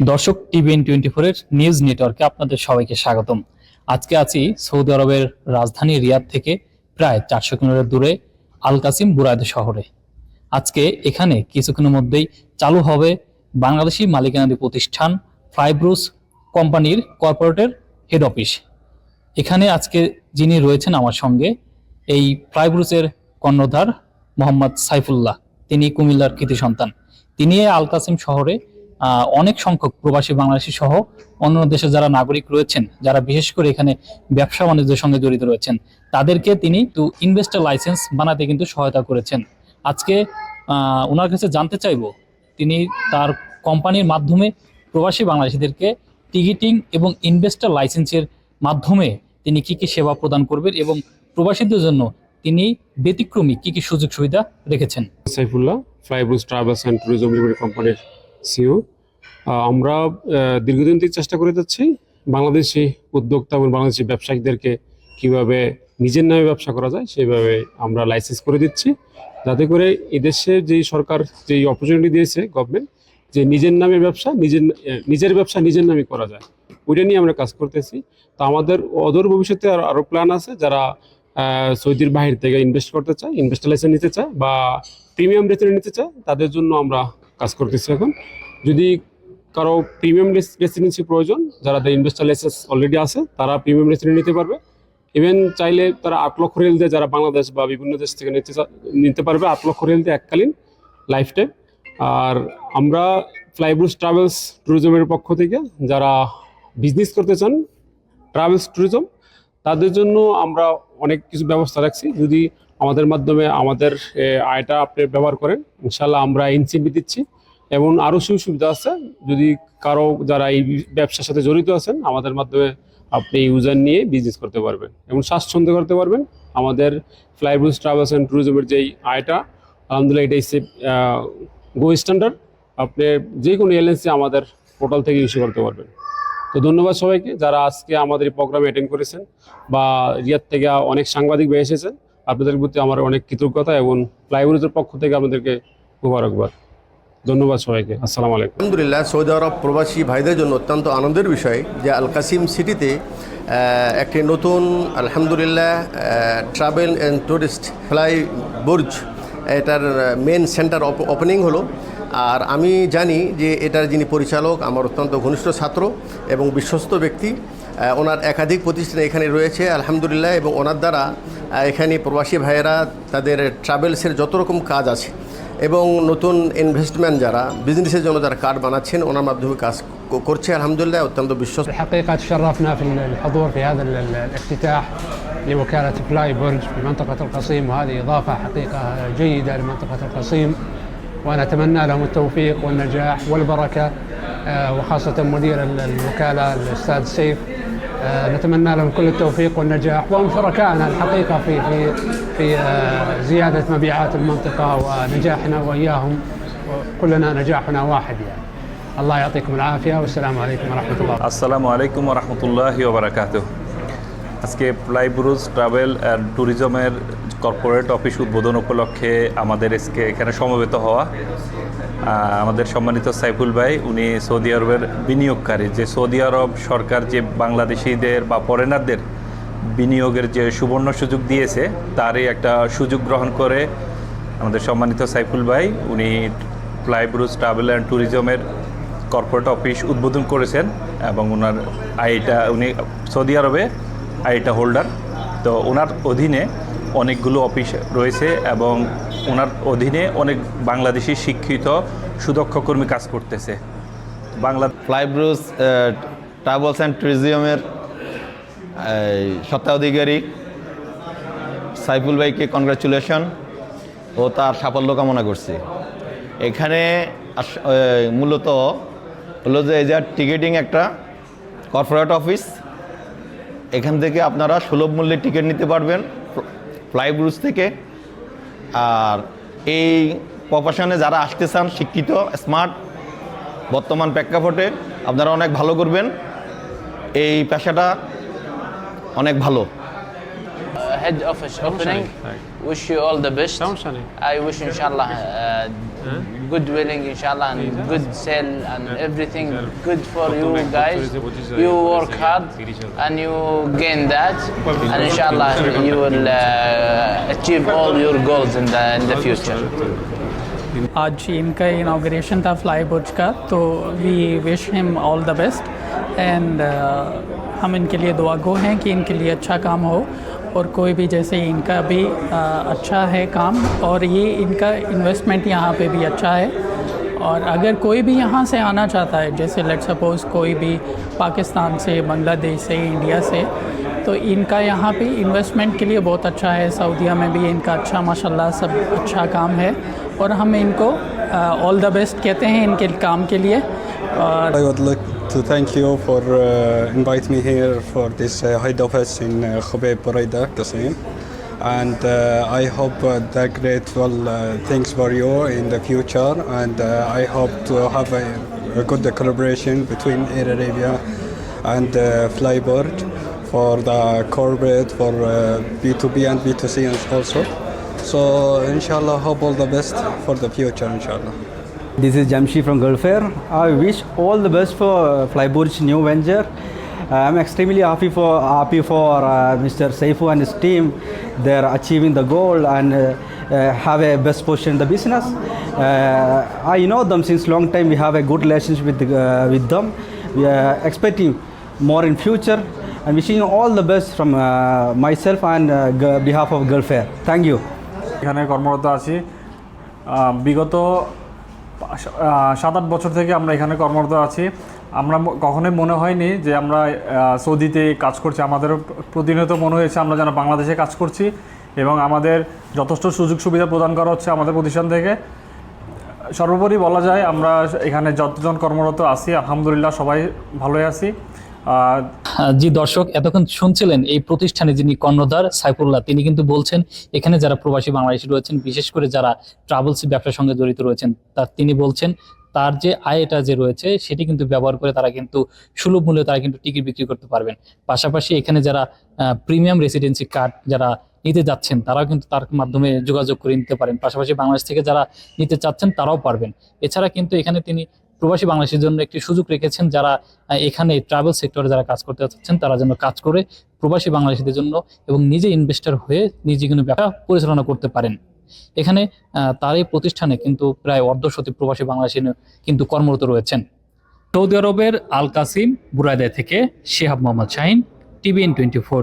দর্শক TVN twenty ফোরের news নেটওয়ার্কে আপনাদের সবাইকে স্বাগতম। আজকে আছি সৌদি আরবের রাজধানী রিয়াদ থেকে প্রায় চারশো কিলোমিটার দূরে আল কাসিম বুরাইদ শহরে। আজকে এখানে কিছুক্ষণের মধ্যেই চালু হবে বাংলাদেশি মালিকানাধী প্রতিষ্ঠান ফ্লাইব্রুস কোম্পানির কর্পোরেটের হেড অফিস। এখানে আজকে যিনি রয়েছেন আমার সঙ্গে এই ফ্লাইব্রুসের কর্ণধার মোহাম্মদ সাইফুল্লাহ। তিনি কুমিল্লার কৃতি সন্তান। তিনি আল কাসিম শহরে অনেক সংখ্যক প্রবাসী বাংলাদেশি সহ অন্য দেশে যারা নাগরিক রয়েছেন, যারা বিশেষ করে এখানে ব্যবসা বাণিজ্যের সঙ্গে জড়িত রয়েছেন, তাদেরকে তিনি টু ইনভেস্টার লাইসেন্স বানাতে কিন্তু সহায়তা করেছেন। আজকে ওনার কাছে জানতে চাইব, তিনি তার কোম্পানির মাধ্যমে প্রবাসী বাংলাদেশিদেরকে টিকিটিং এবং ইনভেস্টার লাইসেন্সের মাধ্যমে তিনি কি কি সেবা প্রদান করবেন এবং প্রবাসীদের জন্য তিনি ব্যতিক্রমী কি কি সুযোগ সুবিধা রেখেছেন? Saifullah ফ্লাইব্রুজ travels and tourism limited কোম্পানির সিও। আমরা দীর্ঘদিন থেকে চেষ্টা করে যাচ্ছি বাংলাদেশি উদ্যোক্তা এবং বাংলাদেশি ব্যবসায়ীদেরকে কীভাবে নিজের নামে ব্যবসা করা যায় সেইভাবে আমরা লাইসেন্স করে দিচ্ছি। যাতে করে এদেশে যেই সরকার যেই অপরচুনিটি দিয়েছে গভর্নমেন্ট যে নিজের নামে ব্যবসা নিজের নিজের ব্যবসা নিজের নামে করা যায়। ওইটা নিয়ে আমরা কাজ করতেছি। তো আমাদের অদূর ভবিষ্যতে আর আরও প্ল্যান আছে যারা সৌদির বাহির থেকে ইনভেস্ট করতে চায় ইনভেস্টার লাইসেন্স নিতে চায় বা প্রিমিয়াম রেসিডেন্ট নিতে চায়, তাদের জন্য আমরা কাজ করতেছি এখন। যদি কারও প্রিমিয়াম রেসিডেন্সি প্রয়োজন, যারা ইনভেস্টার লাইসেন্স অলরেডি আছে, তারা প্রিমিয়াম রেসিডেন্ট নিতে পারবে। ইভেন চাইলে তারা আট লক্ষ রেল দিয়ে যারা বাংলাদেশ বা বিভিন্ন দেশ থেকে নিতে নিতে পারবে, আট লক্ষ রেল দিয়ে এককালীন লাইফ টাইম আর আমরা ফ্লাইব্রুস ট্রাভেলস ট্যুরিজমের পক্ষ থেকে যারা বিজনেস করতে চান ট্রাভেলস ট্যুরিজম তাদের জন্য আমরা অনেক কিছু ব্যবস্থা রাখছি। যদি আমাদের মাধ্যমে আমাদের আয়টা আপনি ব্যবহার করেন। ইনশাল্লাহ আমরা ইনসেন্টিভ দিচ্ছি এবং আরও সুযোগ সুবিধা আছে। যদি কারও যারা এই ব্যবসার সাথে জড়িত আছেন, আমাদের মাধ্যমে আপনি ইউজার নিয়ে বিজনেস করতে পারবেন এবং স্বাচ্ছন্দ্য করতে পারবেন। আমাদের ফ্লাইব্রুজ ট্রাভেলস অ্যান্ড ট্যুরিজমের যেই আয়টা, আলহামদুলিল্লাহ এটাই সে গো স্ট্যান্ডার্ড আপনি যে কোনো এলএনসি আমাদের পোর্টাল থেকে ইস্যু করতে পারবেন। তো ধন্যবাদ সবাইকে যারা আজকে আমাদের এই প্রোগ্রামে অ্যাটেন্ড করেছেন বা রিয়াদ থেকে অনেক সাংবাদিক বের এসেছেন। আপনাদের প্রতি আমার অনেক কৃতজ্ঞতা এবং ফ্লাইব্রুজের পক্ষ থেকে আপনাদেরকে মুবারকবাদ। ধন্যবাদ সবাইকে। আসসালামু আলাইকুম। আলহামদুলিল্লাহ, সৌদি আরব প্রবাসী ভাইদের জন্য অত্যন্ত আনন্দের বিষয় যে আল কাসিম সিটিতে একটি নতুন আলহামদুলিল্লাহ travel and tourist fly Burj এটার মেন সেন্টার ওপেনিং হলো। আর আমি জানি যে এটার যিনি পরিচালক, আমার অত্যন্ত ঘনিষ্ঠ ছাত্র এবং বিশ্বস্ত ব্যক্তি ওনার একাধিক প্রতিষ্ঠান এখানে রয়েছে, আলহামদুলিল্লাহ, এবং ওনার দ্বারা এখানে প্রবাসী ভাইয়েরা তাদের ট্রাভেলসের যত রকম কাজ আছে এবং নতুন ইনভেস্টমেন্ট যারা বিজনেসের জন্য যারা কার্ড বানাচ্ছেন ওনার মাধ্যমে কাজ ক- করছে আলহামদুলিল্লাহ অত্যন্ত বিশ্বস্ত الحقيقة تشرفنا في الحضور في هذا ال- ال- الافتتاح لوكالة فلاي برج في منطقة القصيم وهذه إضافة حقيقة جيدة لمنطقة القصيم ونتمنى لهم التوفيق والنجاح والبركة آه، وخاصة مدير ال- الوكالة الأستاذ سيف آه، نتمنى لهم كل التوفيق والنجاح وهم شركائنا الحقيقة في في في آه، زيادة مبيعات المنطقة ونجاحنا وإياهم كلنا نجاحنا واحد يعني الله يعطيكم العافية والسلام عليكم ورحمة الله আসসালামু আলাইকুম রহমতুল্লাহি ওবরাকাত আজকে প্লাইব্রুজ ট্রাভেল অ্যান্ড ট্যুরিজমের কর্পোরেট অফিস উদ্বোধন উপলক্ষে আমাদের এসকে এখানে সমবেত হওয়া আমাদের সম্মানিত সাইফুল ভাই, উনি সৌদি আরবের বিনিয়োগকারী। যে সৌদি আরব সরকার যে বাংলাদেশিদের বা ফরেনারদের বিনিয়োগের যে সুবর্ণ সুযোগ দিয়েছে, তারই একটা সুযোগ গ্রহণ করে আমাদের সম্মানিত সাইফুল ভাই, উনি প্লাইব্রুজ ট্রাভেল অ্যান্ড ট্যুরিজমের কর্পোরেট অফিস উদ্বোধন করেছেন এবং ওনার আইটা উনি সৌদি আরবে আইটা হোল্ডার তো ওনার অধীনে অনেকগুলো অফিস রয়েছে এবং ওনার অধীনে অনেক বাংলাদেশি শিক্ষিত সুদক্ষ কর্মী কাজ করতেছে। বাংলা ফ্লাইব্রুজ ট্রাভেলস অ্যান্ড ট্যুরিজমের স্বত্বাধিকারী সাইফুল ভাইকে কনগ্রাচুলেশন ও তার সাফল্য কামনা করছি। এখানে মূলত হলো যে এই যে টিকিটিং একটা কর্পোরেট অফিস। এখান থেকে আপনারা সুলভ মূল্যে টিকিট নিতে পারবেন। ফ্লাইব্রুজ থেকে। আর এই প্রফেশনে যারা আসতে চান, শিক্ষিত, স্মার্ট, বর্তমান প্রেক্ষাপটে আপনারা অনেক ভালো করবেন। এই পেশাটা অনেক ভালো। head office opening. Wish you all the best. I wish inshallah uh, good willing, inshallah, and good sell and everything good for you guys. You work hard and you gain that, and inshallah, you will uh, achieve all your goals in the in the future. आज इनका inauguration था fly बुर्ज का तो we wish him all the best and uh, हम इनके लिए दुआ गो हैं कि इनके लिए अच्छा काम हो और कोई भी जैसे इनका भी uh, अच्छा है काम और ये इनका इन्वेस्टमेंट यहाँ पे भी अच्छा है। और अगर कोई भी यहाँ से आना चाहता है जैसे लेट सपोज़ कोई भी पाकिस्तान से बांग्लादेश से इंडिया से तो इनका यहाँ पे इन्वेस्टमेंट के लिए बहुत अच्छा है। सऊदीया में भी इनका अच्छा माशाल्लाह सब अच्छा काम है। और हम इनको ऑल द बेस्ट कहते हैं इनके काम के लिए। और to thank you for uh, inviting me here for this uh, head office in uh, Khubayb Buraida. And uh, I hope uh, that great well uh, things for you in the future. And uh, I hope to have a, a good collaboration between Air Arabia and uh, for the corporate, for uh, B2B and B2C also. So inshallah, hope all the best for the future, inshallah. This is Jamshi from Gulf Air. I wish all the best for uh, Flyburj new venture. Uh, I'm extremely happy for happy for uh, Mr. Saifu and his team. They're achieving the goal and uh, uh, have a best position in the business. Uh, I know them since long time. We have a good relationship with uh, with them. We are expecting more in future. and wishing you all the best from uh, myself and uh, g- behalf of Gulf Air. Thank you. এখানে কর্মরত আছি আহ, বিগত পা- আহ, সাত আট বছর থেকে আমরা এখানে কর্মরত আছি। আমরা কখনোই মনে হয়নি যে আমরা সৌদিতে কাজ করছি। আমাদের প্রতিনিয়ত মনে হয়েছে আমরা যেন বাংলাদেশে কাজ করছি এবং আমাদের যথেষ্ট সুযোগ সুবিধা প্রদান করা হচ্ছে আমাদের প্রতিষ্ঠান থেকে। সর্বোপরি বলা যায় আমরা এখানে যতজন কর্মরত আছি, আলহামদুলিল্লাহ সবাই ভালোই আছি। জি, দর্শক, এতক্ষণ শুনছিলেন এই প্রতিষ্ঠানে যিনি কর্ণধার সাইফুল্লাহ, তিনি কিন্তু বলছেন, এখানে যারা প্রবাসী বাংলাদেশি রয়েছেন, বিশেষ করে যারা ট্রাভেলস ব্যবসার সঙ্গে জড়িত রয়েছেন তার তিনি বলছেন, তার যে আয়টা যে রয়েছে, সেটি কিন্তু ব্যবহার করে তারা কিন্তু সুলভ মূল্যে তারা কিন্তু টিকিট বিক্রি করতে পারবেন। পাশাপাশি এখানে যারা প্রিমিয়াম রেসিডেন্সি কার্ড যারা নিতে যাচ্ছেন, তারাও কিন্তু তার মাধ্যমে যোগাযোগ করে নিতে পারেন। পাশাপাশি বাংলাদেশ থেকে যারা নিতে চাচ্ছেন, তারাও পারবেন। এছাড়া কিন্তু এখানে তিনি প্রবাসী বাংলাদেশের জন্য একটি সুযোগ রেখেছেন যারা এখানে ট্রাভেল সেক্টরে যারা কাজ করতে চাচ্ছেন, তারা যেন কাজ করে প্রবাসী বাংলাদেশিদের জন্য এবং নিজে ইনভেস্টর হয়ে নিজে কিন্তু ব্যবসা পরিচালনা করতে পারেন। এখানে তার এই প্রতিষ্ঠানে কিন্তু প্রায় অর্ধশতী প্রবাসী বাংলাদেশি কিন্তু কর্মরত রয়েছেন। সৌদি আরবের আল কাসিম বুরাইদা থেকে Shehab Mohammad Shahin TVN twenty four